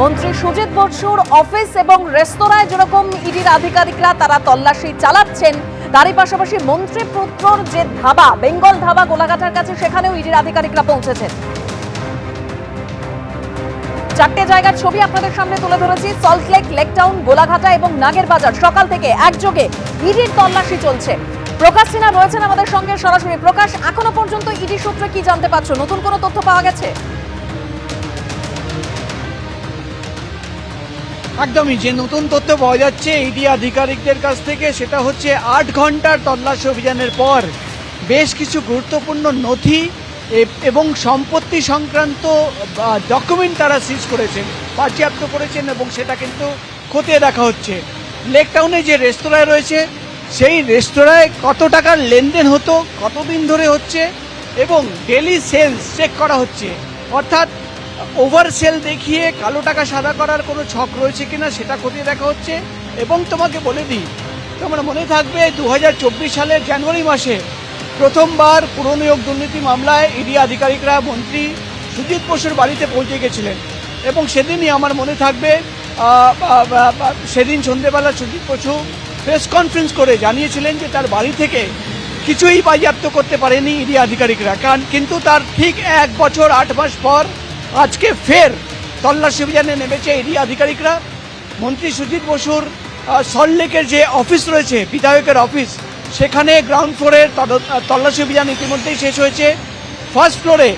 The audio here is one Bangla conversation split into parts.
মন্ত্রী সুজিত বসুর অফিস এবং রেস্তোরাঁয় যেরকম ইডির আধিকারিকরা তারা তল্লাশি চালাচ্ছেন, তারই পাশাপাশি মন্ত্রী পুত্রর যে ধাবা, বেঙ্গল ধাবা গোলাঘাটার কাছে সেখানেও ইডির আধিকারিকরা পৌঁছেছেন। চারটে জায়গার ছবি আপনাদের সামনে তুলে ধরেছি সল্টলেক লেকটাউন গোলাঘাটা এবং নাগের বাজার। সকাল থেকে একযোগে ইডির তল্লাশি চলছে। প্রকাশ সিনহা রয়েছেন আমাদের সঙ্গে সরাসরি। প্রকাশ, এখনও পর্যন্ত ইডি সূত্রে কি জানতে পারছ? নতুন কোনো তথ্য পাওয়া গেছে? একদমই, যে নতুন তথ্য পাওয়া যাচ্ছে ইডি আধিকারিকদের কাছ থেকে, সেটা হচ্ছে আট ঘণ্টার তল্লাশি অভিযানের পর বেশ কিছু গুরুত্বপূর্ণ নথি এবং সম্পত্তি সংক্রান্ত ডকুমেন্ট তারা সিজ করেছেন, বাজেয়াপ্ত করেছেন এবং সেটা কিন্তু খতিয়ে দেখা হচ্ছে। লেক টাউনে যে রেস্তোরাঁ রয়েছে, সেই রেস্তোরাঁয় কত টাকার লেনদেন হতো, কতদিন ধরে হচ্ছে, এবং ডেলি সেলস চেক করা হচ্ছে। অর্থাৎ ওভার সেল দেখিয়ে কালো টাকা সাদা করার কোনো ছক রয়েছে কিনা সেটা খতিয়ে দেখা হচ্ছে। এবং তোমাকে বলে দিই, তোমার মনে থাকবে দু হাজার চব্বিশ সালের জানুয়ারি মাসে প্রথমবার পুরনিয়োগ দুর্নীতি মামলায় ইডি আধিকারিকরা মন্ত্রী সুজিত বসুর বাড়িতে পৌঁছে গেছিলেন। এবং সেদিনই আমার মনে থাকবে সেদিন সন্ধেবেলা সুজিত বসু প্রেস কনফারেন্স করে জানিয়েছিলেন যে তার বাড়ি থেকে কিছুই বাজেয়াপ্ত করতে পারেনি ইডি আধিকারিকরা। কারণ কিন্তু তার ঠিক এক বছর আট মাস পর আজকে ফের তল্লাশি অভিযানে নেমেছে ইডি আধিকারিকরা। মন্ত্রী সুজিত বসুর সল্টলেকের যে অফিস রয়েছে, বিধায়কের অফিস, সেখানে গ্রাউন্ড ফ্লোরের তল্লাশি অভিযান ইতিমধ্যেই শেষ হয়েছে। ফার্স্ট ফ্লোরে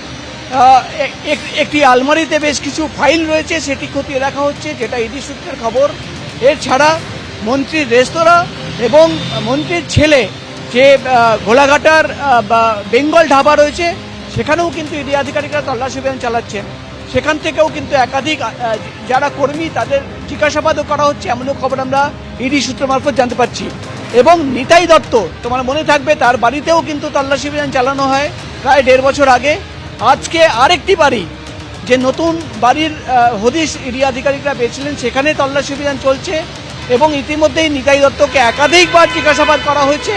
একটি আলমারিতে বেশ কিছু ফাইল রয়েছে, সেটি খতিয়ে দেখা হচ্ছে, যেটা ইডি সূত্রের খবর। এছাড়া মন্ত্রীর রেস্তোরাঁ এবং মন্ত্রীর ছেলে যে ঘোলাঘাটার বা বেঙ্গল ঢাবা রয়েছে সেখানেও কিন্তু ইডি আধিকারিকরা তল্লাশি অভিযান চালাচ্ছেন। সেখান থেকেও কিন্তু একাধিক যারা কর্মী তাদের জিজ্ঞাসাবাদও করা হচ্ছে, এমনও খবর আমরা ইডি সূত্র মারফত জানতে পারছি। এবং নিতাই দত্ত, তোমার মনে থাকবে, তার বাড়িতেও কিন্তু তল্লাশি অভিযান চালানো হয় প্রায় দেড় বছর আগে। আজকে আরেকটি বাড়ি, যে নতুন বাড়ির হদিশ ইডি আধিকারিকরা পেয়েছিলেন, সেখানে তল্লাশি অভিযান চলছে এবং ইতিমধ্যেই নিতাই দত্তকে একাধিকবার জিজ্ঞাসাবাদ করা হয়েছে,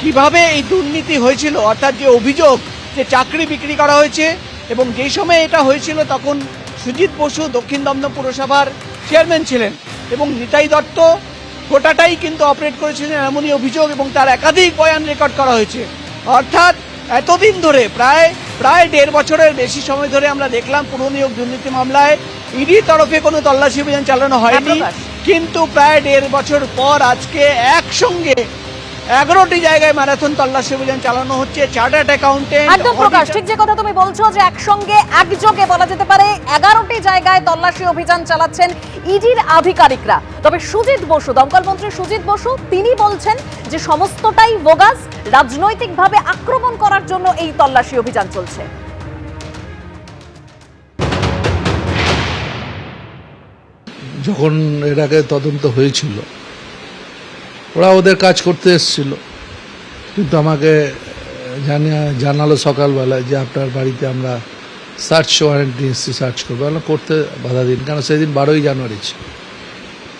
কীভাবে এই দুর্নীতি হয়েছিল, অর্থাৎ যে অভিযোগ যে চাকরি বিক্রি করা হয়েছে এবং যেই সময় এটা হয়েছিল তখন সুজিত বসু দক্ষিণ দমদম পুরসভার চেয়ারম্যান ছিলেন এবং নিতাই দত্ত গোটাটাই কিন্তু অপারেট করেছিলেন এমনই অভিযোগ এবং তার একাধিক বয়ান রেকর্ড করা হয়েছে। অর্থাৎ এতদিন ধরে প্রায় প্রায় দেড় বছরের বেশি সময় ধরে আমরা দেখলাম পুরনিয়োগ দুর্নীতি মামলায় ইডি তরফে কোনো তল্লাশি অভিযান চালানো হয়নি। কিন্তু প্রায় দেড় বছর পর আজকে একসঙ্গে এগারোটি জায়গায় ম্যারাথন তল্লাশি অভিযান চালানো হচ্ছে চার্টার্ড অ্যাকাউন্টেন্ট একদম প্রকাশ। ঠিক যে কথা তুমি বলছো যে একসঙ্গে একযোগে বলা যেতে পারে এগারোটি জায়গায় তল্লাশি অভিযান চালাচ্ছেন ইডির আধিকারিকরা। তবে সুজিত বসু দমকল মন্ত্রী সুজিত বসু তিনি বলছেন যে সমস্তটাই বোগাস রাজনৈতিকভাবে আক্রমণ করার জন্য এই তল্লাশি অভিযান চলছে। যখন এর আগে তদন্ত হয়েছিল ওরা ওদের কাজ করতে এসেছিল। কিন্তু আমাকে জানিয়ে, জানালো সকালবেলায় যে আপনার বাড়িতে আমরা সার্চ ওয়ারেন্ট এসেছি সার্চ করব। আমরা করতে বাধা দিন কারণ সেদিন বারোই জানুয়ারি ছিল।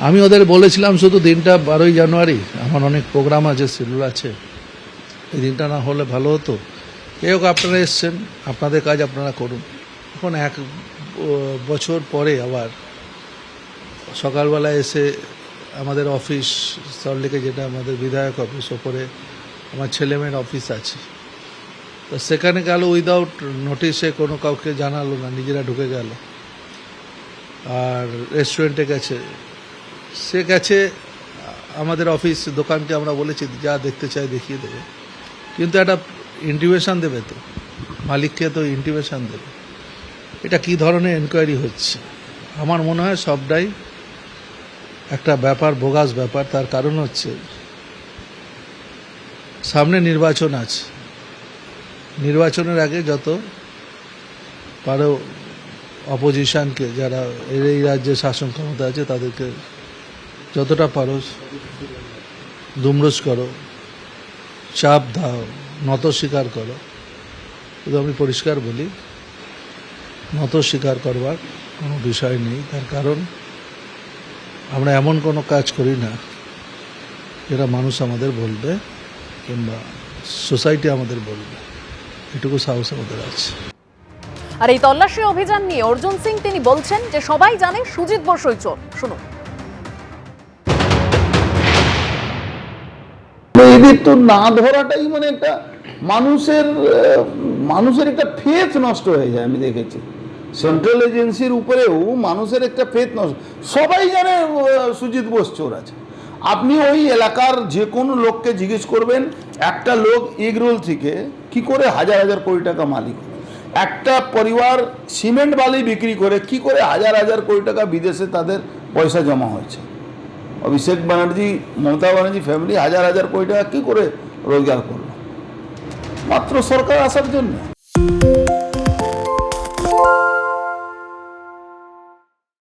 আমি ওদের বলেছিলাম, শুধু দিনটা বারোই জানুয়ারি, আমার অনেক প্রোগ্রাম আছে শিডিউল আছে। এই দিনটা না হলে ভালো হতো। এই হোক, আপনারা এসছেন, আপনাদের কাজ আপনারা করুন। এখন এক বছর পরে আবার সকালবেলা এসে আমাদের অফিস সল্টলেকে যেটা আমাদের বিধায়ক অফিস ওপরে আমার ছেলেমেয়ের অফিস আছে। তো সেখানে গেল উইদাউট নোটিশে কোনো কাউকে জানালো না, নিজেরা ঢুকে গেল। আর রেস্টুরেন্টে গেছে। সে গেছে, আমাদের অফিস দোকানকে আমরা বলেছি, যা দেখতে চাই দেখিয়ে দেবে। কিন্তু একটা ইন্টিমেশন দেবে তো। মালিককে তো ইন্টিমেশন দেবে। এটা কি ধরনের এনকোয়ারি হচ্ছে? আমার মনে হয় সবটাই একটা ব্যাপার, বোগাস ব্যাপার, তার কারণ হচ্ছে সামনে নির্বাচন আছে। নির্বাচনের আগে যত পারো অপোজিশনকে, যারা এই রাজ্যে শাসন ক্ষমতা আছে, তাদেরকে যতটা পারো দুমরস করো, চাপ দাও, নত স্বীকার করো। শুধু আমি পরিষ্কার বলি, নত স্বীকার করবার কোনো বিষয় নেই, তার কারণ আমরা এমন কোনো কাজ করি না যেটা মানুষ আমাদের বলবে কিংবা সোসাইটি আমাদের বলবে। এটুকু সাহস আমাদের আছে। আর এই তল্লাশি অভিযান নিয়ে অর্জুন সিং তিনি বলছেন যে সবাই জানে সুজিত বসুই চোর। শুনুন। এদের তো না ধরাটাই মানে একটা মানুষের আহ, মানুষের একটা ফেথ নষ্ট হয়ে যায় আমি দেখেছি। সেন্ট্রাল এজেন্সির উপরেও মানুষের একটা ফেত নষ্ট সবাই জানে সুজিত বোস চোর আছে। আপনি ওই এলাকার যে কোনো লোককে জিজ্ঞেস করবেন, একটা লোক এগরোল থেকে কি করে হাজার হাজার কোটি টাকা মালিক? একটা পরিবার সিমেন্ট বালি বিক্রি করে কি করে হাজার হাজার কোটি টাকা বিদেশে তাদের পয়সা জমা হয়েছে? অভিষেক ব্যানার্জি, মমতা ব্যানার্জি ফ্যামিলি হাজার হাজার কোটি টাকা কী করে রোজগার করল? মাত্র সরকার আসার জন্য।